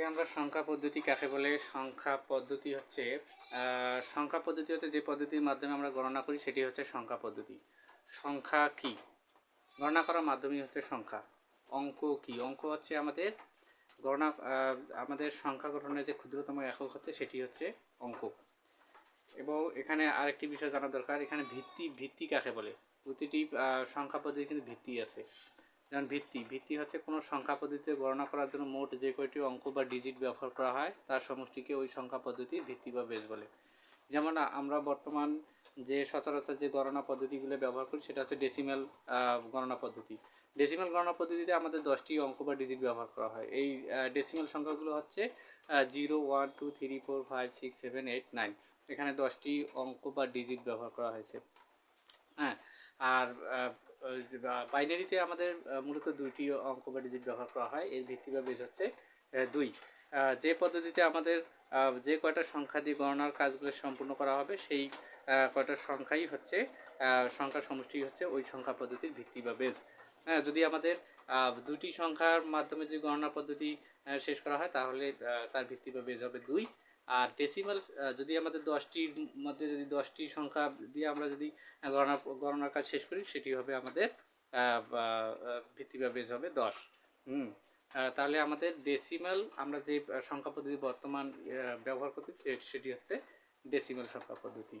আজকে আমরা সংখ্যা পদ্ধতি কাকে বলে? সংখ্যা পদ্ধতি হচ্ছে সংখ্যা পদ্ধতি হচ্ছে যে পদ্ধতির মাধ্যমে আমরা গণনা করি, সেটি হচ্ছে সংখ্যা পদ্ধতি। সংখ্যা কি? গণনা করার মাধ্যমই হচ্ছে সংখ্যা। অঙ্ক কি? অঙ্ক হচ্ছে আমাদের গণনা আমাদের সংখ্যা গঠনের যে ক্ষুদ্রতম একক হচ্ছে, সেটি হচ্ছে অঙ্ক। এবং এখানে আরেকটি বিষয় জানা দরকার, এখানে ভিত্তি ভিত্তি কাকে বলে? প্রতিটি সংখ্যা পদ্ধতি কিন্তু ভিত্তি আছে। যেমন ভিত্তি ভিত্তি হচ্ছে কোনো সংখ্যা পদ্ধতিতে গণনা করার জন্য মোট যে কয়টি অঙ্ক বা ডিজিট ব্যবহার করা হয়, তার সমষ্টিকে ওই সংখ্যা পদ্ধতির ভিত্তি বা বেশ বলে। যেমন আমরা বর্তমান যে সচরাচর যে গণনা পদ্ধতিগুলো ব্যবহার করি, সেটা হচ্ছে ডেসিমেল গণনা পদ্ধতি। ডেসিমেল গণনা পদ্ধতিতে আমাদের দশটি অঙ্ক বা ডিজিট ব্যবহার করা হয়। এই ডেসিমেল সংখ্যাগুলো হচ্ছে zero one two three four five six seven eight nine এখানে দশটি অঙ্ক বা ডিজিট ব্যবহার করা হয়েছে। হ্যাঁ আর বাইনারিতে আমাদের মূলত দুইটি অঙ্ক বা ডিজিট ব্যবহার করা হয়। এর ভিত্তি বা বেস হচ্ছে দুই। যে পদ্ধতিতে আমাদের যে কয়টা সংখ্যা দিয়ে গণনার কাজগুলো সম্পূর্ণ করা হবে সেই কয়টা সংখ্যাই হচ্ছে আহ, সংখ্যার সমষ্টি হচ্ছে ওই সংখ্যা পদ্ধতির ভিত্তি বা বেস হ্যাঁ যদি আমাদের দুটি সংখ্যার মাধ্যমে যদি গণনা পদ্ধতি শেষ করা হয় তাহলে তার ভিত্তি বা বেস হবে দুই। আর ডেসিমাল যদি আমাদের দশটির মধ্যে যদি দশটি সংখ্যা দিয়ে আমরা যদি গণনা, গণনার কাজ শেষ করি, সেটি হবে আমাদের ভিত্তিভাবে হবে দশ। হুম তাহলে আমাদের ডেসিমাল আমরা যে সংখ্যা পদ্ধতি বর্তমান ব্যবহার করতেছি, সেটি হচ্ছে ডেসিমাল সংখ্যা পদ্ধতি।